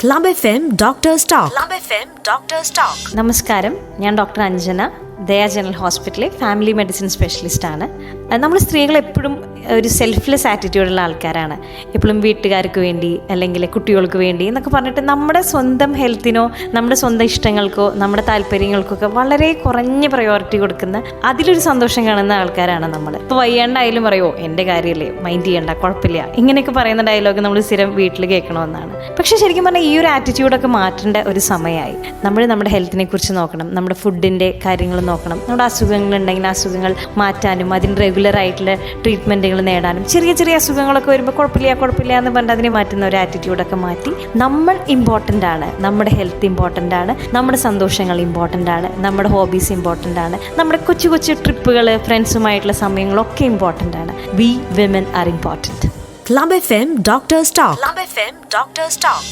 Club doctors talk club F M doctors talk നമസ്കാരം. ഞാൻ doctor Anjana ദയ ജനറൽ ഹോസ്പിറ്റലിലെ ഫാമിലി മെഡിസിൻ സ്പെഷ്യലിസ്റ്റ് ആണ് നമ്മൾ സ്ത്രീകൾ എപ്പോഴും ഒരു സെൽഫ്ലെസ് ആറ്റിറ്റ്യൂഡുള്ള ആൾക്കാരാണ്. എപ്പോഴും വീട്ടുകാർക്ക് വേണ്ടി അല്ലെങ്കിൽ കുട്ടികൾക്ക് വേണ്ടി എന്നൊക്കെ പറഞ്ഞിട്ട് നമ്മുടെ സ്വന്തം ഹെൽത്തിനോ നമ്മുടെ സ്വന്തം ഇഷ്ടങ്ങൾക്കോ നമ്മുടെ താല്പര്യങ്ങൾക്കൊക്കെ വളരെ കുറഞ്ഞ പ്രയോറിറ്റി കൊടുക്കുന്ന അതിലൊരു സന്തോഷം കാണുന്ന ആൾക്കാരാണ് നമ്മൾ ഇപ്പോൾ വയ്യാണ്ടായാലും പറയുമോ എന്റെ കാര്യമല്ലേ മൈൻഡ് ചെയ്യണ്ട കുഴപ്പമില്ല. ഇങ്ങനെയൊക്കെ പറയുന്ന ഡയലോഗ് നമ്മൾ സ്ഥിരം വീട്ടിൽ കേൾക്കണമെന്നാണ്. പക്ഷേ ശരിക്കും പറഞ്ഞാൽ ഈ ഒരു ആറ്റിറ്റ്യൂഡൊക്കെ മാറ്റേണ്ട ഒരു സമയമായി. നമ്മൾ നമ്മുടെ ഹെൽത്തിനെ കുറിച്ച് നോക്കണം നമ്മുടെ ഫുഡിന്റെ കാര്യങ്ങൾ നോക്കണം. നമ്മുടെ അസുഖങ്ങളുണ്ടെങ്കിൽ അസുഖങ്ങൾ മാറ്റാനും അതിന് റെഗുലർ ആയിട്ടുള്ള ട്രീറ്റ്മെന്റുകൾ നേടാനും ചെറിയ ചെറിയ അസുഖങ്ങളൊക്കെ വരുമ്പോൾ കുഴപ്പമില്ല കുഴപ്പമില്ല എന്ന് പറഞ്ഞിട്ട് അതിനെ മാറ്റുന്ന ഒരു ആറ്റിറ്റ്യൂഡൊക്കെ മാറ്റി നമ്മൾ ഇമ്പോർട്ടന്റ് ആണ് നമ്മുടെ ഹെൽത്ത് ഇമ്പോർട്ടന്റ് ആണ് നമ്മുടെ സന്തോഷങ്ങൾ ഇമ്പോർട്ടന്റ് ആണ് നമ്മുടെ ഹോബീസ് ഇമ്പോർട്ടന്റ് ആണ് നമ്മുടെ കൊച്ചു കൊച്ചു ട്രിപ്പുകൾ ഫ്രണ്ട്സുമായിട്ടുള്ള സമയങ്ങളൊക്കെ ഇമ്പോർട്ടന്റ് ആണ് we women are important Club FM talk Talk. Club FM doctors Talk.